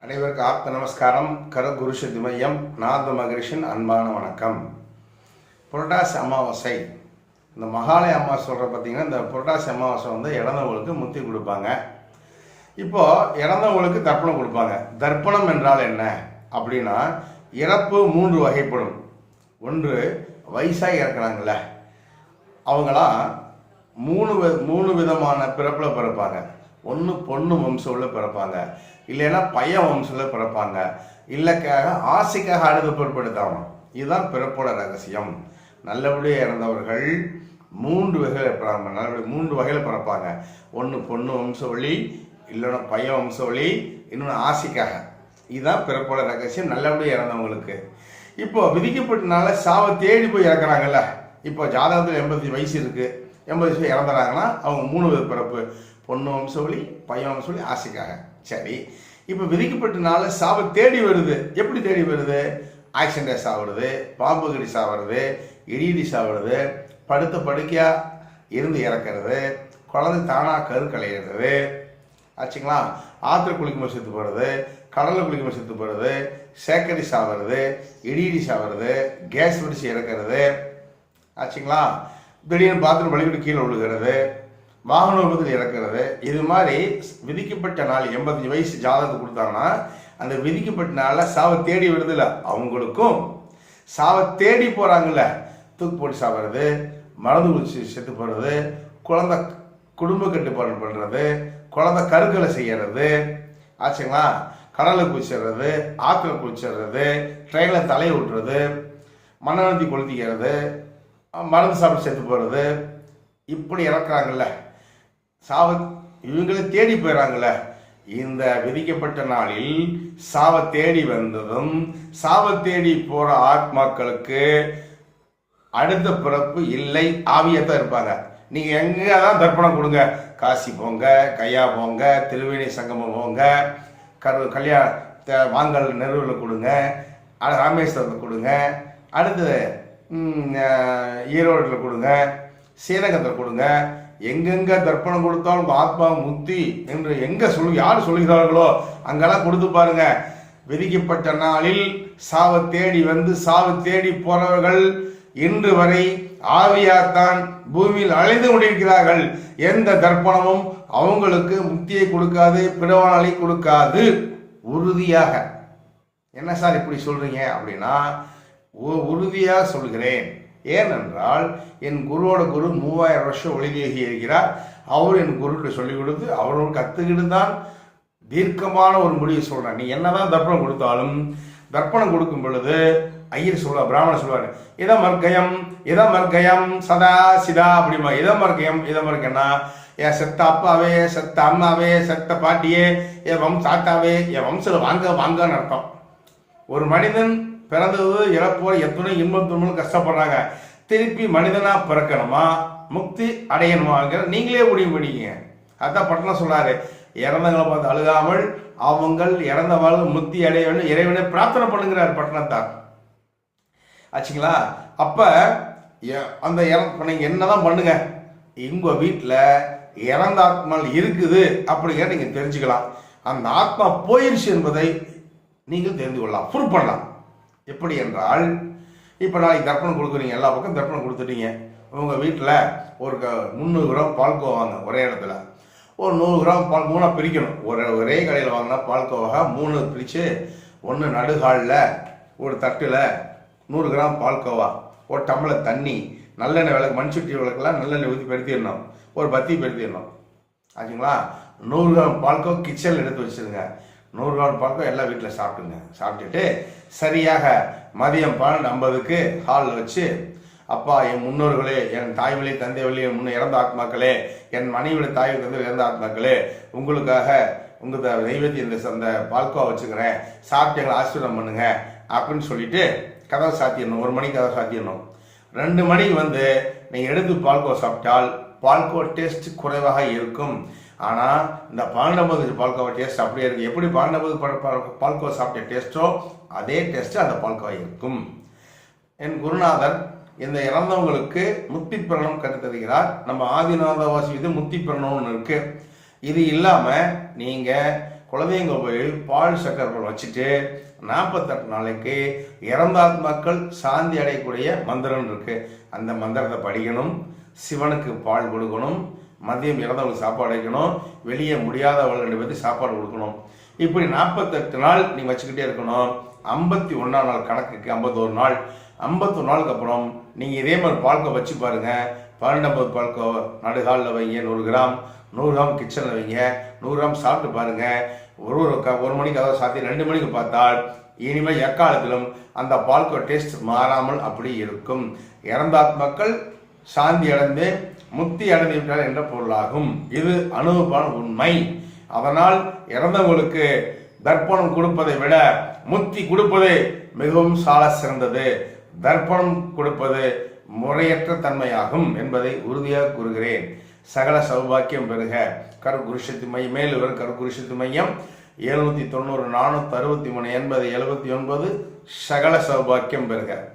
அனைவருக்கும் ஆப்த நமஸ்காரம். கரகுருஷ திமயம் மையம் நாத மகரிஷின் அன்பான வணக்கம். புரட்டாசி அமாவாசை. இந்த மகாலய அமாவாசை சொல்கிற பார்த்தீங்கன்னா இந்த புரட்டாசி அமாவாசை வந்து இறந்தவங்களுக்கு முத்தி கொடுப்பாங்க. இப்போ இறந்தவங்களுக்கு தர்ப்பணம் கொடுப்பாங்க. தர்ப்பணம் என்றால் என்ன? அப்படின்னா இறப்பு மூன்று வகைப்படும். ஒன்று வயசாக இறக்குறாங்கல்ல. அவங்களாம் மூணு மூணு விதமான பிறப்பில் பிறப்பாங்க. ஒன்று பொண்ணு வம்சத்தில் பிறப்பாங்க. இல்லைன்னா பையன் வம்சத்தில் பிறப்பாங்க. இல்லைக்காக ஆசைக்காக அழுது பொருட்படுத்தாமல் இதுதான் பிறப்போட ரகசியம். நல்லபடியாக இறந்தவர்கள் மூன்று வகையில் பிறப்பாங்க. நல்லபடி மூன்று வகையில் பிறப்பாங்க. ஒன்று பொண்ணு வம்சவழி இல்லைன்னா பையன் வம்சவழி இன்னொன்று ஆசைக்காக. இதுதான் பிறப்போட ரகசியம். நல்லபடியாக இறந்தவங்களுக்கு. இப்போ விதிக்கப்பட்டனால சாவை தேடி போய் இறக்குறாங்கல்ல. இப்போ ஜாதகத்தில் எண்பத்தி வயசு இருக்குது எண்பது வயசு இறந்துறாங்கன்னா அவங்க மூணு வித பிறப்பு. பொண்ணு வம்சவழி பையன் வம்சவழி ஆசைக்காக. சரி. இப்போ விதிக்கப்பட்டனால சாவை தேடி வருது. எப்படி தேடி வருது? ஆக்சிடென்ட் சாவுறது பாம்பு கடி சாவுறது இடியடி சாவுறது படுத்த படுக்கையாக இருந்து இறக்கிறது குழந்தை தானாக கரு களையிறது. ஆச்சுங்களா? ஆற்றுல குளிக்கும்போது செத்து போகிறது கடலில் குளிக்கும்போது செத்து போகிறது சேக்கடி சாவுறது இடியடி சாவுறது கேஸ் வெடிச்சு இறக்கிறது. ஆச்சுங்களா? திடீர்னு பாத்ரூம் வழிவிட்டு கீழே விழுகிறது. வாகன விபத்தில் இறக்கிறது. இது மாதிரி விதிக்கப்பட்ட நாள் எண்பத்தஞ்சு வயசு ஜாதகத்தை கொடுத்தாங்கன்னா அந்த விதிக்கப்பட்ட நாளில் சாவை தேடி வருதுல்ல அவங்களுக்கும் சாவை தேடி போகிறாங்கல்ல தூக்கு போட்டு சாப்பிட்றது மருந்து குளிச்சு செத்து போடுறது குழந்த குடும்ப கட்டுப்பாடு பண்ணுறது குழந்த கருக்களை செய்யறது ஆச்சுங்களா? கடலில் குளிச்சிடுறது ஆற்றுல குளிச்சிடுறது ட்ரெயினில் தலையை விட்டுறது மண்ணெழுத்தி கொளுத்திக்கிறது மருந்து சாப்பிட்டு செத்து போகிறது இப்படி இறக்குறாங்கல்ல. சாவ இவங்களே தேடி போயிடறாங்கல்ல இந்த விதிக்கப்பட்ட நாளில் சாவ தேடி வந்ததும் சாவ தேடி போற ஆத்மாக்களுக்கு அடுத்த பிறப்பு இல்லை ஆவியத்தான் இருப்பாங்க. நீங்க எங்கே தான் தர்ப்பணம் கொடுங்க. காசி போங்க கையா போங்க திருவேணி சங்கமம் போங்க கரு கல்யாண வாங்கல் நெருவில் கொடுங்க ராமேஸ்வரத்தில் கொடுங்க அடுத்து ஈரோட்டில் கொடுங்க ஸ்ரீரங்கத்தில் கொடுங்க எங்கெங்க தர்ப்பணம் கொடுத்தாலும் உங்க ஆத்மா முத்தி என்று எங்க சொல் யார் சொல்லுகிறார்களோ அங்கெல்லாம் கொடுத்து பாருங்க. விதிக்கப்பட்ட நாளில் சாவை தேடி வந்து சாவை தேடி போறவர்கள் இன்று வரை ஆவியாத்தான் பூமியில் அழைந்து கொண்டிருக்கிறார்கள். எந்த தர்ப்பணமும் அவங்களுக்கு முக்தியை கொடுக்காது பிறவானலை கொடுக்காது. உறுதியாக. என்ன சார் இப்படி சொல்றீங்க அப்படின்னா உ- உறுதியாக சொல்கிறேன். ஏனென்றால் என் குருவோட குரு மூவாயிரம் வருஷம் ஒளிவேகி இருக்கிறார். அவர் என் குருக்கிட்ட சொல்லிக் கொடுத்து அவரோட கற்றுக்கிட்டு தான் தீர்க்கமான ஒரு முடிவு சொல்கிறார் நீ என்னதான் தர்ப்பணம் கொடுத்தாலும் தர்ப்பணம் கொடுக்கும் பொழுது ஐயர் சொல்லுவா பிராமணர் சொல்லுவாரு இத மர்க்கயம் இத மர்க்கயம் சதா சிதா அப்படிமா இத மர்க்கயம் இத மர்க்கன்னா என் செத்த அப்பாவே செத்த அம்மாவே செத்த பாட்டியே என் வம்சாத்தாவே என் வம்சத்தில் வாங்க வாங்கன்னு அர்த்தம். ஒரு மனிதன் பிறந்தது இறப்போ எத்தனை இன்பம் துன்பம் கஷ்டப்படுறாங்க. திருப்பி மனிதனா பிறக்கணுமா? முக்தி அடையணுமாங்கிற நீங்களே முடிவு பண்ணிக்கங்க. அதான் பட்டணம் சொல்றாரு. இறந்தவங்களை பார்த்து அழுகாமல் அவங்கள் இறந்தவாள் முக்தி அடைய வேண்டும் இறைவனை பிரார்த்தனை பண்ணுங்கிறார் பட்டணத்தார். ஆச்சுங்களா? அப்ப எ- அந்த இற- நீங்கள் நீங்க என்னதான் பண்ணுங்க? உங்க வீட்டில் இறந்த ஆத்மால் இருக்குது அப்படிங்கிற நீங்க தெரிஞ்சுக்கலாம். அந்த ஆத்மா போயிருச்சு என்பதை நீங்கள் தெரிந்து கொள்ளலாம். ப்ரூவ் பண்ணலாம். எப்படி என்றால் இப்போ நாளைக்கு தர்ப்பணம் கொடுக்குறீங்க எல்லா பக்கம் தர்ப்பணம் கொடுத்துட்டீங்க. உங்கள் வீட்டில் ஒரு க முந்நூறு கிராம் பால்கோவாங்க ஒரே இடத்துல. ஒரு நூறு கிராம் பால் மூணாக பிரிக்கணும். ஒரு ஒரே கடையில் வாங்கினா பால்கோவாக மூணு பிரித்து ஒன்று நடுகாலில் ஒரு தட்டில் நூறு கிராம் பால்கோவா ஒரு டம்ளர் தண்ணி நல்லெண்ணெய் விளக்கு மண்சுட்டி விளக்கெல்லாம் நல்லெண்ணெய் ஊற்றி பெருத்திடணும். ஒரு பத்தி பெருத்திடணும். ஆச்சுங்களா? நூறு கிராம் பால்கோ கிச்சனில் எடுத்து வச்சிருங்க. நூறு கிராம் பால்கோ எல்லாம் வீட்டில் சாப்பிடுங்க சாப்பிட்டுட்டு சரியாக மதியம் பன்னெண்டு ஐம்பதுக்கு ஹாலில் வச்சு அப்பா என் முன்னோர்களே என் தாய் வழி தந்தை வழி என் முன்ன இறந்த ஆத்மாக்களே என் மனைவியோட தாய் தந்தை இறந்த ஆத்மாக்களே உங்களுக்காக உங்கள் தெய்வத்தை இந்த அந்த பால்கோவா வச்சுக்கிறேன். சாப்பிட்டு எங்களை ஆசீர்வாதம் பண்ணுங்க. அப்படின்னு சொல்லிட்டு கதவை சாத்திடணும். ஒரு மணிக்கு கதவை சாத்திடணும். ரெண்டு மணிக்கு வந்து நீங்கள் எடுத்து பால்கோ சாப்பிட்டால் பால்கோ டேஸ்ட் குறைவாக இருக்கும். ஆனால் இந்த பன்னெண்டாவது பால்கோவா டேஸ்ட் அப்படியே இருக்கு. எப்படி பன்னெண்டாவது பால்கோவா சாப்பிட்ட டேஸ்ட்டோ அதே டேஸ்ட்டு அந்த பால்கோவா இருக்கும். என் குருநாதர் இந்த இறந்தவங்களுக்கு முத்தி பிரணம் கற்றுத்தருகிறார் நம்ம ஆதிநாதவாசி இது முத்தி பிரணம்னு இருக்கு. இது இல்லாமல் நீங்கள் குலதெய்வங்கள் பால் சக்கரை வச்சுட்டு நாற்பத்தெட்டு நாளைக்கு இறந்தாத்மாக்கள் சாந்தி அடையக்கூடிய மந்திரம் இருக்கு. அந்த மந்திரத்தை படிக்கணும். சிவனுக்கு பால் கொடுக்கணும். மதியம் இறந்தவங்களுக்கு சாப்பாடு வைக்கணும் வெளியே முடியாதவர்கள் ரெண்டு பேருக்கு சாப்பாடு கொடுக்கணும். இப்படி நாற்பத்தெட்டு நாள் நீ வச்சுக்கிட்டே இருக்கணும். ஐம்பத்தி ஒன்றாம் நாள் கணக்குக்கு ஐம்பத்தோரு நாள். ஐம்பத்தொரு நாளுக்கு அப்புறம் நீங்கள் இதே மாதிரி பால்கோ வச்சு பாருங்கள் பன்னெண்டம்பது பால்கோ நடுகாலில் வைங்க நூறு கிராம். நூறு கிராம் கிச்சனில் வைங்க. நூறு கிராம் சாப்பிட்டு பாருங்கள் ஒரு ஒரு க ஒரு மணிக்கு அதாவது சாத்தி ரெண்டு மணிக்கு பார்த்தால் இனிமேல் எக்காலத்திலும் அந்த பால்கோ டேஸ்ட் மாறாமல் அப்படி இருக்கும். இறந்தாத் மக்கள் சாந்தி அடைந்து முக்தி அடைந்துவிட்டார் என்ற பொருளாகும். இது அனுபவமான உண்மை. அதனால் இறந்தவங்களுக்கு தர்ப்பணம் கொடுப்பதை விட முக்தி கொடுப்பது மிகவும் சால சிறந்தது. தர்ப்பணம் கொடுப்பது முறையற்ற தன்மையாகும் என்பதை உறுதியாக கூறுகிறேன். சகல சௌபாக்கியம் பெறுக. கருகுருஷத்து மையம் மேலுவர் கருகுருஷத்து மையம் எழுநூத்தி தொண்ணூறு நானூத்தி அறுபத்தி மூணு எண்பது எழுபத்தி ஒன்பது சகல சௌபாக்கியம் பெறுக.